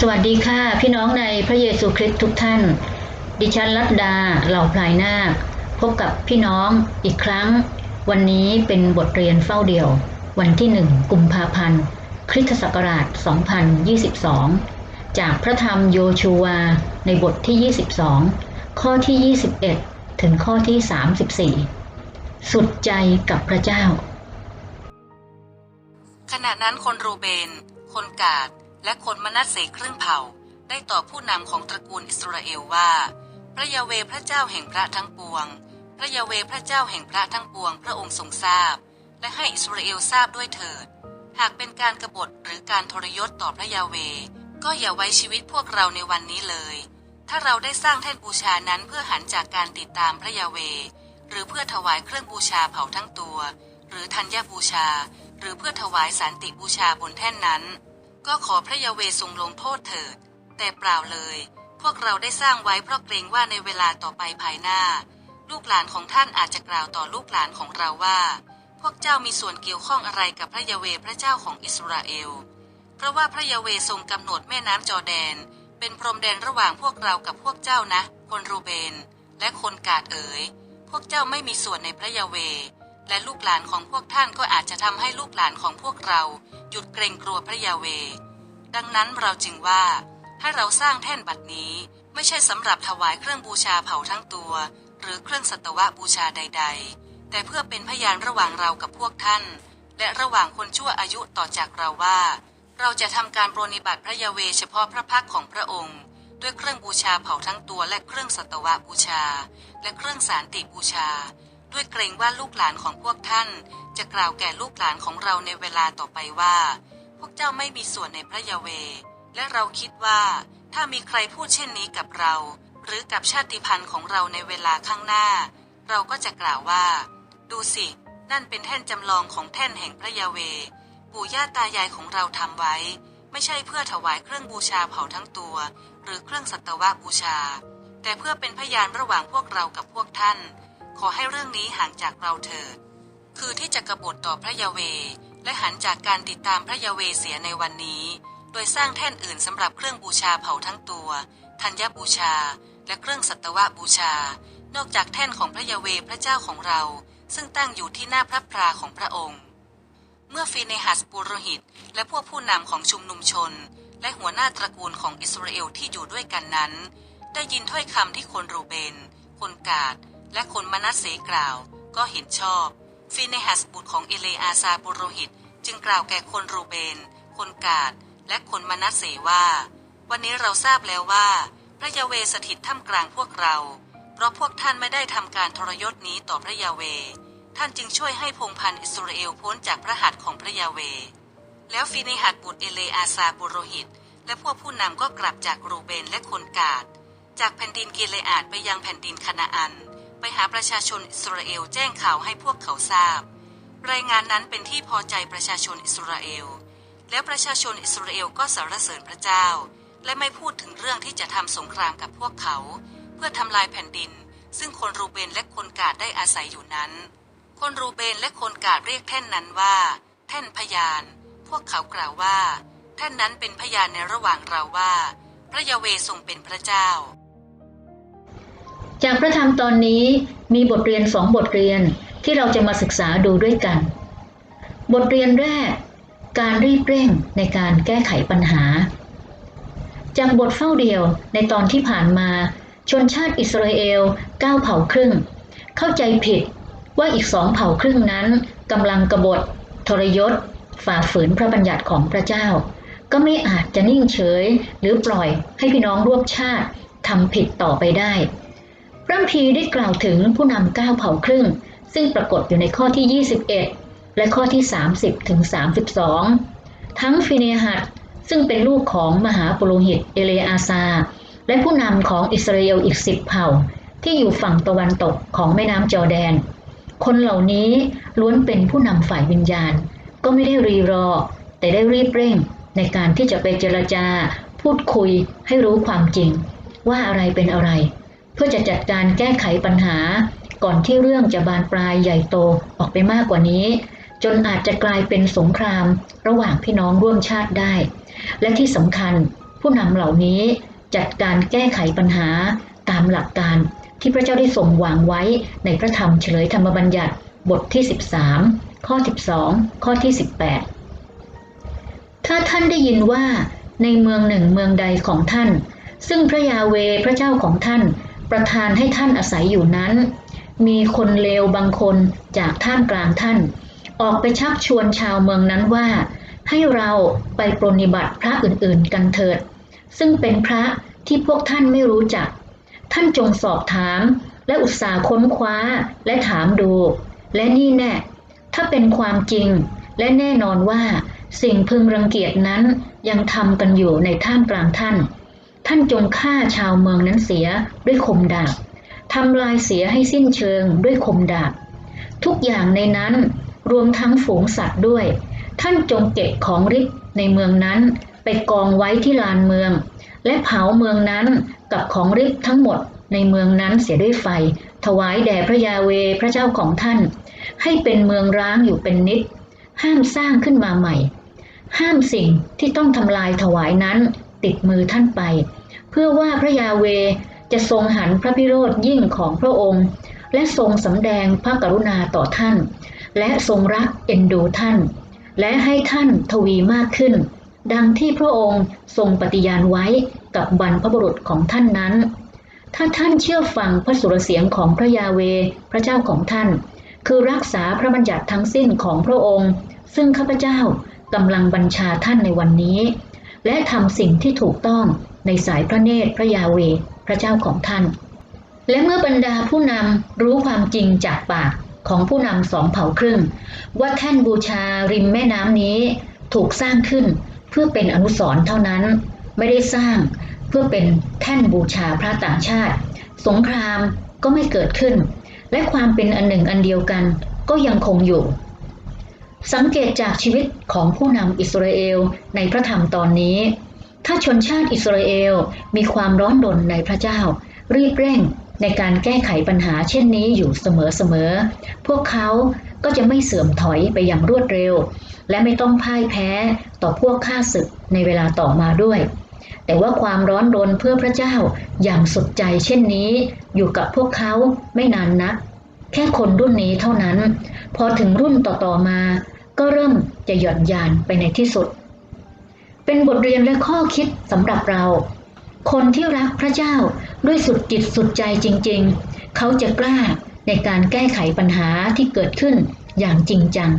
สวัสดีค่ะ พี่น้องในพระเยซูคริสต์ทุกท่าน ดิฉันรัตดาเหล่าพลายนาค พบกับพี่น้องอีกครั้ง วันนี้เป็นบทเรียนเฝ้าเดี่ยว วันที่หนึ่งกุมภาพันธ์ คริสตศักราช 2022 จากพระธรรมโยชูวาในบทที่ 22 ข้อที่ 21 ถึงข้อที่ 34 สุดใจกับพระเจ้า ขณะนั้นคนรูเบน คนกาด และคนมนัสเสครึ่งเผ่า ได้ตอบผู้นำของตระกูลอิสราเอลว่า พระยาเวพระเจ้าแห่งพระทั้งปวง พระยาเวพระเจ้าแห่งพระทั้งปวง พระองค์ทรงทราบ และให้อิสราเอลทราบด้วยเถิด หากเป็นการกรบฏหรือการทรยศต่อพระยาเว ก็อย่าไว้ชีวิตพวกเราในวันนี้เลย ถ้าเราได้สร้างแท่นบูชานั้นเพื่อหันจากการติดตามพระยาเว หรือเพื่อถวายเครื่องบูชาเผาทั้งตัว หรือธัญบูชา หรือเพื่อถวายสันติบูชาบนแท่นนั้น ก็ขอพระยาเวทรงลงโทษเถิด แต่เปล่าเลย พวกเราได้สร้างไว้เพราะเกรงว่าในเวลาต่อไปภายหน้า ลูกหลานของท่านอาจจะกล่าวต่อลูกหลานของเราว่า พวกเจ้ามีส่วนเกี่ยวข้องอะไรกับพระยาเวพระเจ้าของอิสราเอล เพราะว่าพระยาเวทรงกำหนดแม่น้ำจอแดน เป็นพรมแดนระหว่างพวกเรากับพวกเจ้านะ คนรูเบน และคนกาดเอ๋ย พวกเจ้าไม่มีส่วนในพระยาเว และลูกหลานของพวกท่านก็อาจจะทำให้ลูกหลานของพวกเรา หยุดเกรงกลัวพระยาเว ดังนั้นเราจึงว่า ให้เราสร้างแท่นบัดนี้ไม่ใช่สำหรับถวายเครื่องบูชาเผาทั้งตัว หรือเครื่องสัตวบูชาใด ๆ แต่เพื่อเป็นพยานระหว่างเรากับพวกท่าน และระหว่างคนชั่วอายุต่อจากเราว่า เราจะทำการปรนิบัติพระยาเวเฉพาะพระพักของพระองค์ด้วยเครื่องบูชาเผาทั้งตัวและเครื่องสัตวบูชา และเครื่องสารติบูชา ด้วยเกรงว่าลูกหลานของพวกท่าน จะกล่าวแก่ลูกหลานของเราในเวลาต่อไปว่า พวกเจ้าไม่มีส่วนในพระยาเว และเราคิดว่า ถ้ามีใครพูดเช่นนี้กับเรา หรือกับชาติพันธุ์ของเราในเวลาข้างหน้า เราก็จะกล่าวว่า ดูสิ นั่นเป็นแท่นจำลองของแท่นแห่งพระยาเว ปู่ย่าตายายของเราทำไว้ ไม่ใช่เพื่อถวายเครื่องบูชาเผาทั้งตัว หรือเครื่องสัตวบูชา แต่เพื่อเป็นพยานระหว่างพวกเรากับพวกท่าน ขอให้เรื่องนี้ห่างจากเราเถิด คือที่จะกบฏต่อพระยาเว และหันจากการติดตามพระยาเวเสียในวันนี้ โดยสร้างแท่นอื่นสำหรับเครื่องบูชาเผาทั้งตัว ธัญบูชา และเครื่องสัตวบูชา นอกจากแท่นของพระยาเวพระเจ้าของเรา ซึ่งตั้งอยู่ที่หน้าพระพราของพระองค์ เมื่อฟีเนหัสปุโรหิต และพวกผู้นำของชุมนุมชน และหัวหน้าตระกูลของอิสราเอลที่อยู่ด้วยกันนั้น ได้ยินถ้อยคำที่คนรูเบน คนกาด และคนมนัสเสกล่าว ก็เห็นชอบฟีเนหัสบุตรของเอเลอาซาปุโรหิต จึงกล่าวแก่คนรูเบน คนกาด และคนมนัสเสว่า วันนี้เราทราบแล้วว่า พระยาเวสถิตท่ามกลางพวกเรา เพราะพวกท่านไม่ได้ทำการทรยศนี้ต่อพระยาเว ท่านจึงช่วยให้พงพันธ์อิสราเอลพ้นจากพระหัตถ์ของพระยาเว แล้วฟีเนหัดบุตรเอเลอาซาบุโรหิต และพวกผู้นำก็กลับจากรูเบนและคนกาด จากแผ่นดินกิเลอาดไปยังแผ่นดินคานาอัน ไปหาประชาชนอิสราเอลแจ้งข่าวให้พวกเขาทราบ รายงานนั้นเป็นที่พอใจประชาชนอิสราเอล แล้วประชาชนอิสราเอลก็สรรเสริญพระเจ้า และไม่พูดถึงเรื่องที่จะทำสงครามกับพวกเขา เพื่อทำลายแผ่นดิน ซึ่งคนรูเบนและคนกาดได้อาศัยอยู่นั้น คนรูเบนและคนกาดเรียกแท่นนั้นว่า แท่นพยาน พวกเขากล่าวว่า แท่นนั้นเป็นพยานในระหว่างเราว่า พระยาเวทรงเป็นพระเจ้า จากพระธรรมตอนนี้มีบทเรียนสองบทเรียนที่เราจะมาศึกษาดูด้วยกัน บทเรียนแรก การรีบเร่งในการแก้ไขปัญหา จากบทเฝ้าเดียวในตอนที่ผ่านมา ชนชาติอิสราเอลก้าวเผ่าครึ่ง เข้าใจผิดว่าอีกสองเผ่าครึ่งนั้นกำลังกบฏ ทรยศ ฝ่าฝืนพระบัญญัติของพระเจ้า ก็ไม่อาจจะนิ่งเฉยหรือปล่อยให้พี่น้องร่วมชาติทำผิดต่อไปได้ พระคัมภีได้กล่าวถึงผู้นำก้าเผ่าครึ่ง ซึ่งปรากฏอยู่ในข้อที่ 21 และข้อที่ 30ถึง32 ทั้งฟิเนหัดซึ่งเป็นลูกของมหาปุโรหิตเอเลอาซา และผู้นำของอิสราเอลอีกสิบเผ่า ที่อยู่ฝั่งตะวันตกของแม่น้ำจอร์แดน คนเหล่านี้ล้วนเป็นผู้นำฝ่ายวิญญาณ ก็ไม่ได้รีรอ แต่ได้รีบเร่งในการที่จะไปเจรจา พูดคุยให้รู้ความจริง ว่าอะไรเป็นอะไร เพื่อจะจัดการแก้ไขปัญหา ก่อนที่เรื่องจะบานปลายใหญ่โตออกไปมากกว่านี้ จนอาจจะกลายเป็นสงครามระหว่างพี่น้องร่วมชาติได้ และที่สำคัญผู้นำเหล่านี้จัดการแก้ไขปัญหาตามหลักการที่พระเจ้าได้ทรงวางไว้ในพระธรรมเฉลยธรรมบัญญัติบทที่ 13 ข้อ 12 ข้อที่ 18 ถ้าท่านได้ยินว่าในเมืองหนึ่งเมืองใดของท่าน ซึ่งพระยาเวพระเจ้าของท่าน ประทานให้ท่านอาศัยอยู่นั้น มีคนเลวบางคนจากท่ามกลางท่าน ออกไปชักชวนชาวเมืองนั้นว่า ให้เราไปปรนนิบัติพระอื่นๆกันเถิด ซึ่งเป็นพระที่พวกท่านไม่รู้จัก ท่านจงสอบถามและอุตสาห์ค้นคว้าและถามดู และนี่แน่ ถ้าเป็นความจริง และแน่นอนว่าสิ่งพึงรังเกียจนั้นยังทำกันอยู่ในท่ามกลางท่าน ท่านจงฆ่าชาวเมืองนั้นเสียด้วยคมดาบทำลายเสียให้สิ้นเชิงด้วยคมดาบ ทุกอย่างในนั้นรวมทั้งฝูงสัตว์ด้วย ท่านจงเก็บของริบในเมืองนั้นไปกองไว้ที่ลานเมือง และเผาเมืองนั้นกับของริบทั้งหมดในเมืองนั้นเสียด้วยไฟ ถวายแด่พระยาเวพระเจ้าของท่าน ให้เป็นเมืองร้างอยู่เป็นนิด ห้ามสร้างขึ้นมาใหม่ ห้ามสิ่งที่ต้องทำลายถวายนั้น ติดมือท่านไป เพื่อว่าพระยาเวจะทรงหันพระพิโรธยิ่งของพระองค์ และทรงสำแดงพระกรุณาต่อท่าน และทรงรักเอ็นดูท่าน และให้ท่านทวีมากขึ้น ดังที่พระองค์ทรงปฏิญาณไว้กับบรรพบุรุษของท่านนั้น ถ้าท่านเชื่อฟังพระสุรเสียงของพระยาเวพระเจ้าของท่าน คือรักษาพระบัญญัติทั้งสิ้นของพระองค์ ซึ่งข้าพเจ้ากำลังบัญชาท่านในวันนี้ และทำสิ่งที่ถูกต้องในสายพระเนตรพระยาเวพระเจ้าของท่าน และเมื่อบรรดาผู้นำรู้ความจริงจากปากของผู้นำสองเผ่าครึ่ง ว่าแท่นบูชาริมแม่น้ำนี้ถูกสร้างขึ้นเพื่อเป็นอนุสรณ์เท่านั้น ไม่ได้สร้างเพื่อเป็นแท่นบูชาพระต่างชาติ สงครามก็ไม่เกิดขึ้น และความเป็นอันหนึ่งอันเดียวกันก็ยังคงอยู่ สังเกตจากชีวิตของผู้นำอิสราเอลในพระธรรมตอนนี้ ถ้าชนชาติอิสราเอลมีความร้อนรนในพระเจ้า รีบเร่งในการแก้ไขปัญหาเช่นนี้อยู่เสมอๆ พวกเขาก็จะไม่เสื่อมถอยไปอย่างรวดเร็ว และไม่ต้องพ่ายแพ้ต่อพวกข้าศึกในเวลาต่อมาด้วย แต่ว่าความร้อนรนเพื่อพระเจ้าอย่างสุดใจเช่นนี้ อยู่กับพวกเขาไม่นานนัก แค่คนรุ่นนี้เท่านั้น พอถึงรุ่นต่อๆมา ก็เริ่มจะหย่อนยานไปในที่สุด เป็นบทเรียนและข้อคิดสำหรับเรา คนที่รักพระเจ้าด้วยสุดจิตสุดใจจริงๆ เขาจะกล้าในการแก้ไขปัญหาที่เกิดขึ้นอย่างจริงจัง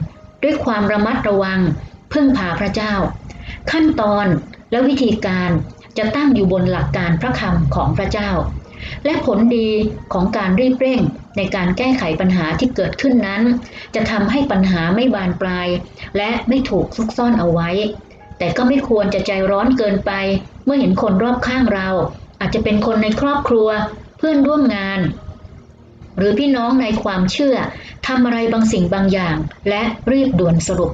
ด้วยความระมัดระวังพึ่งพาพระเจ้า ขั้นตอนและวิธีการจะตั้งอยู่บนหลักการพระคำของพระเจ้า และผลดีของการรีบเร่งในการแก้ไขปัญหาที่เกิดขึ้นนั้น จะทำให้ปัญหาไม่บานปลาย และไม่ถูกซุกซ่อนเอาไว้ แต่ก็ไม่ควรจะใจร้อนเกินไป เมื่อเห็นคนรอบข้างเรา อาจจะเป็นคนในครอบครัว เพื่อนร่วมงาน หรือพี่น้องในความเชื่อทำอะไรบางสิ่งบางอย่าง และรีบด่วนสรุป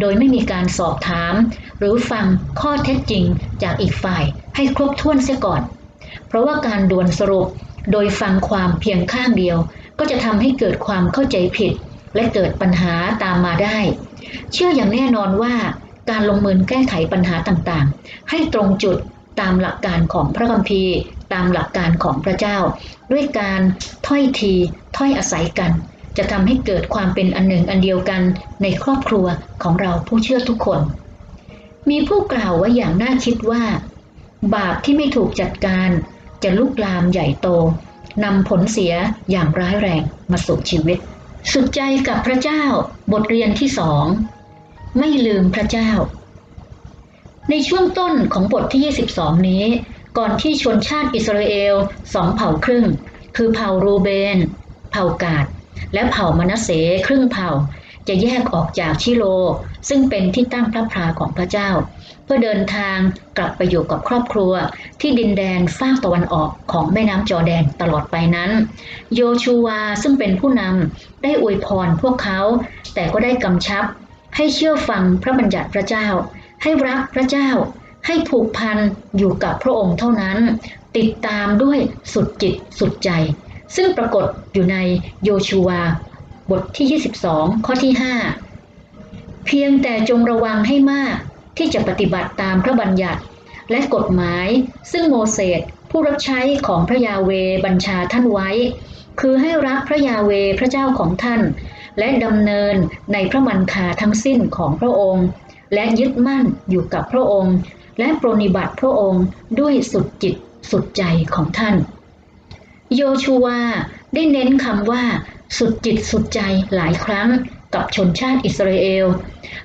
โดยไม่มีการสอบถาม หรือฟังข้อเท็จจริงจากอีกฝ่ายให้ครบถ้วนเสียก่อน ราะว่าการด่วนสรุปโดยฟังความเพียงข้างเดียว ก็จะทำให้เกิดความเข้าใจผิด และเกิดปัญหาตามมาได้ เชื่ออย่างแน่นอนว่าการลงมือแก้ไขปัญหาต่างๆ ให้ตรงจุดตามหลักการของพระคัมภีร์ ตามหลักการของพระเจ้า ด้วยการถ้อยทีถ้อยอาศัยกัน จะทำให้เกิดความเป็นอันหนึ่งอันเดียวกันในครอบครัวของเราผู้เชื่อทุกคน มีผู้กล่าวไว้อย่างน่าคิดว่า บาปที่ไม่ถูกจัดการ จะลุกลามใหญ่โตนำผลเสียอย่างร้ายแรงมาสู่ชีวิต สุดใจกับพระเจ้าบทเรียนที่สองไม่ลืมพระเจ้า ในช่วงต้นของบทที่ 22 นี้ ก่อนที่ชนชาติอิสราเอลสองเผ่าครึ่ง คือเผ่ารูเบน เผ่ากาดและเผ่ามนัสเสครึ่งเผ่า จะแยกออกจากชิโล ซึ่งเป็นที่ตั้งพระพราของพระเจ้า เพื่อเดินทางกลับไปอยู่กับครอบครัวที่ดินแดนฟากตะวันออกของแม่น้ำจอแดนตลอดไปนั้น โยชูวาซึ่งเป็นผู้นำได้อวยพรพวกเขา แต่ก็ได้กำชับ ให้เชื่อฟังพระบัญญัติพระเจ้า ให้รักพระเจ้า ให้ผูกพันอยู่กับพระองค์เท่านั้น ติดตามด้วยสุดจิตสุดใจ ซึ่งปรากฏอยู่ในโยชูวา บทที่ 22 ข้อที่ 5 เพียงแต่จงระวังให้มากที่จะปฏิบัติตามพระบัญญัติ และกฎหมายซึ่งโมเสสผู้รับใช้ของพระยาเวบัญชาท่านไว้ คือให้รักพระยาเวพระเจ้าของท่าน และดำเนินในพระมันคาทั้งสิ้นของพระองค์ และยึดมั่นอยู่กับพระองค์ และปรนนิบัติพระองค์ด้วยสุดจิตสุดใจของท่าน โยชูวาได้เน้นคำว่า สุดจิตสุดใจหลายครั้งกับชนชาติอิสราเอล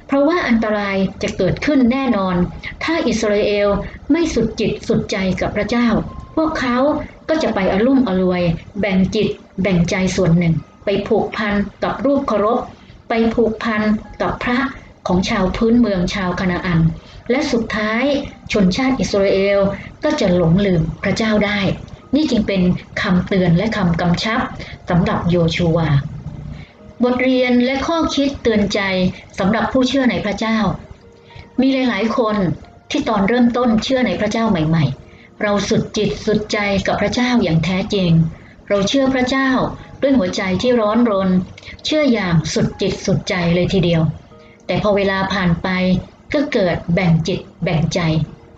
เพราะว่าอันตรายจะเกิดขึ้นแน่นอน ถ้าอิสราเอลไม่สุดจิตสุดใจกับพระเจ้า พวกเขาก็จะไปอลุ่มอรวย แบ่งจิต แบ่งใจส่วนหนึ่ง ไปผูกพันกับรูปเคารพ ไปผูกพันกับพระของชาวพื้นเมืองชาวคณาอัน และสุดท้ายชนชาติอิสราเอลก็จะหลงลืมพระเจ้าได้ นี่จึงเป็นคำเตือนและคำกำชับสำหรับโยชูวา บทเรียนและข้อคิดเตือนใจสำหรับผู้เชื่อในพระเจ้า มีหลาย ๆ คนที่ตอนเริ่มต้นเชื่อในพระเจ้าใหม่ ๆ เราสุดจิตสุดใจกับพระเจ้าอย่างแท้จริง เราเชื่อพระเจ้าด้วยหัวใจที่ร้อนรน เชื่ออย่างสุดจิตสุดใจเลยทีเดียว แต่พอเวลาผ่านไปก็เกิดแบ่งจิตแบ่งใจ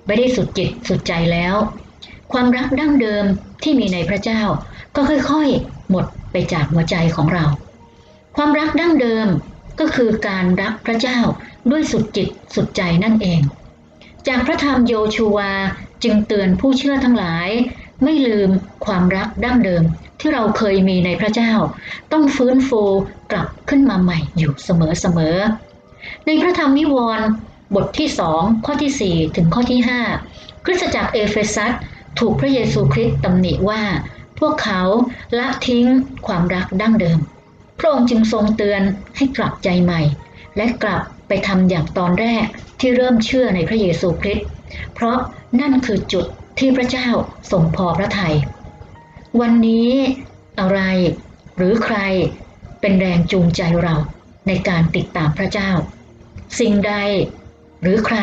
ไม่ได้สุดจิตสุดใจแล้ว ความรักดั้งเดิมที่มีในพระเจ้า ก็ค่อยๆ หมดไปจากหัวใจของเรา ความรักดั้งเดิมก็คือการรักพระเจ้าด้วยสุดจิตสุดใจนั่นเอง จากพระธรรมโยชูวาจึงเตือนผู้เชื่อทั้งหลาย ไม่ลืมความรักดั้งเดิมที่เราเคยมีในพระเจ้า ต้องฟื้นฟูกลับขึ้นมาใหม่อยู่เสมอๆในพระธรรมนิวรณ์บทที่สองข้อที่ 4 ถึงข้อที่ 5 คริสตจักรเอเฟซัส ถูกพระเยซูคริสต์ตำหนิว่า พวกเขาละทิ้งความรักดั้งเดิม พระองค์จึงทรงเตือนให้กลับใจใหม่ และกลับไปทำอย่างตอนแรกที่เริ่มเชื่อในพระเยซูคริสต์เพราะนั่นคือจุดที่พระเจ้าทรงพอพระทยัยวันนี้อะไรหรือใครเป็นแรงจูงใจเราในการติดตามพระเจ้า สิ่งใดหรือใคร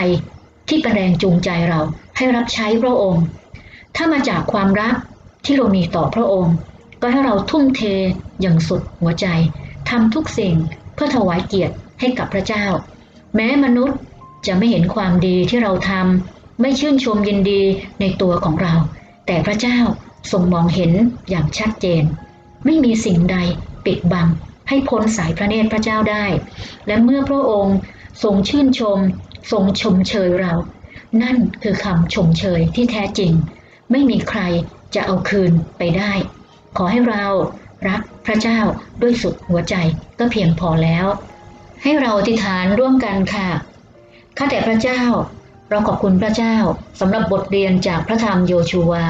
ที่เป็นแรงจูงใจเราให้รับใช้พระองค์ ถ้ามาจากความรักที่เรามีต่อพระองค์ ก็ให้เราทุ่มเทอย่างสุดหัวใจทำทุกสิ่งเพื่อถวายเกียรติให้กับพระเจ้า แม้มนุษย์จะไม่เห็นความดีที่เราทำไม่ชื่นชมยินดีในตัวของเรา แต่พระเจ้าทรงมองเห็นอย่างชัดเจน ไม่มีสิ่งใดปิดบังให้พ้นสายพระเนตรพระเจ้าได้ และเมื่อพระองค์ทรงชื่นชม ทรงชมเชยเรา นั่นคือคำชมเชยที่แท้จริง ไม่มีใครจะเอาคืนไปได้ ขอให้เรารักพระเจ้าด้วยสุดหัวใจก็เพียงพอแล้ว ให้เราอธิษฐานร่วมกันค่ะข้าแต่พระเจ้า เราขอบคุณพระเจ้าสำหรับบทเรียนจากพระธรรมโยชูวา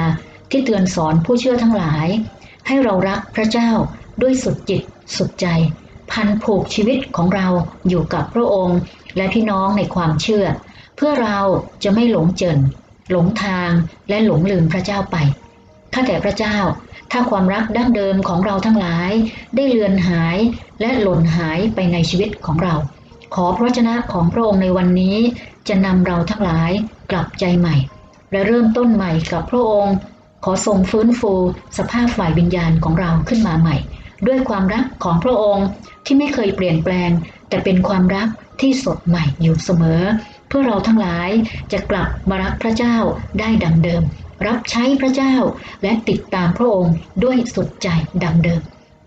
ที่เตือนสอนผู้เชื่อทั้งหลาย ให้เรารักพระเจ้าด้วยสุดจิตสุดใจ พันผูกชีวิตของเราอยู่กับพระองค์ และพี่น้องในความเชื่อ เพื่อเราจะไม่หลงเจิน หลงทางและหลงลืมพระเจ้าไปข้าแต่พระเจ้า ถ้าความรักดั้งเดิมของเราทั้งหลาย ได้เลือนหายและหล่นหายไปในชีวิตของเรา ขอพระชนะของพระองค์ในวันนี้จะนำเราทั้งหลายกลับใจใหม่ และเริ่มต้นใหม่กับพระองค์ ขอทรงฟื้นฟูสภาพฝ่ายวิญญาณของเราขึ้นมาใหม่ ด้วยความรักของพระองค์ที่ไม่เคยเปลี่ยนแปลง แต่เป็นความรักที่สดใหม่อยู่เสมอ เพื่อเราทั้งหลายจะกลับมารักพระเจ้าได้ดังเดิม รับใช้พระเจ้าและติดตามพระองค์ด้วยสุดใจดังเดิม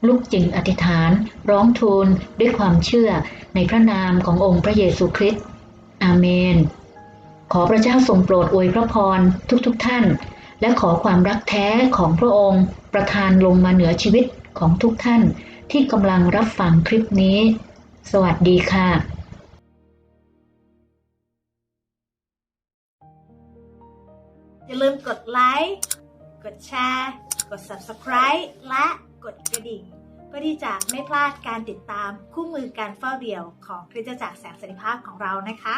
ลูกจึงอธิษฐาน ร้องทูลด้วยความเชื่อในพระนามขององค์พระเยซูคริสต์อาเมน ขอพระเจ้าทรงโปรดอวยพระพรทุกๆทท่าน และขอความรักแท้ของพระองค์ ประทานลงมาเหนือชีวิตของทุกท่านที่กำลังรับฟังคลิปนี้ สวัสดีค่ะอย่าลืมกดไลค์กดแชร์กด Subscribe และกดกระดิ่ง เพื่อที่จะไม่พลาดการติดตามคู่มือการเฝ้าเดี่ยวของคริสตจักรแสงสันติภาพของเรานะคะ